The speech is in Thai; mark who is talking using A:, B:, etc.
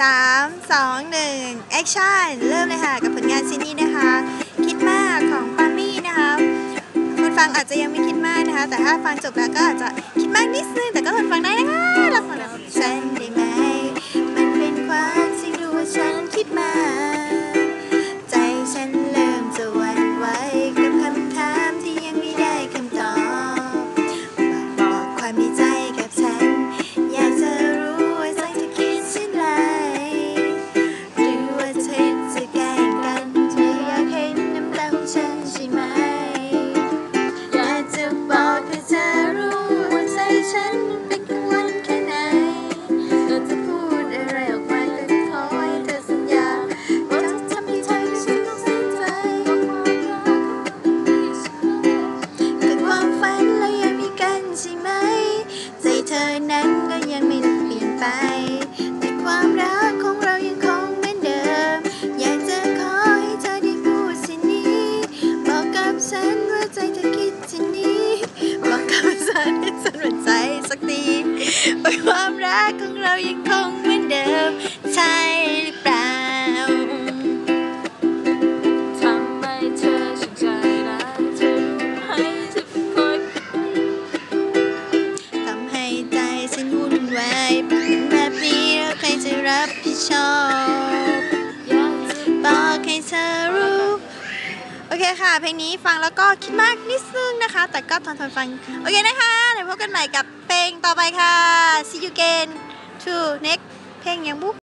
A: สามสองหนึ่งแอคชั่นเริ่มเลยค่ะกับผลงานชิ้นนี้นะคะ คิดมากของปามี่นะคะคนฟังอาจจะยังไม่คิดมากนะคะ แต่ถ้าฟังจบแล้วก็อาจจะคิดมากนิดนึงแต่ก็ทนฟังได้นะคะแล้วฟังแบบฉันได้ไหมมันเป็นความจริงรู้ว่าฉันคิดมากใจฉันเริ่มจะหวั่นไหวกับคำถามที่ยังไม่ได้คำตอบบอกความในใจ ว่าความรักของเรายังคงเหมือนเดิม ใช่หรือเปล่า
B: ทำให้เธอชื่นใจนะเธอรู้ให้เธอเป็นคน
A: ทำให้ใจฉันวุ่นวายเป็นแบบนี้แล้วใครจะรับผิดชอบ บอกให้เธอ อเคค่ะ เพลงนี้ฟังแล้วก็คิดมากนิดนึงนะคะ แต่ก็ทนทนฟัง โอเคนะคะเดี๋ยวพบกันใหม่กับเพลงต่อไปค่ะ See you again to next เพลงยังบุ๊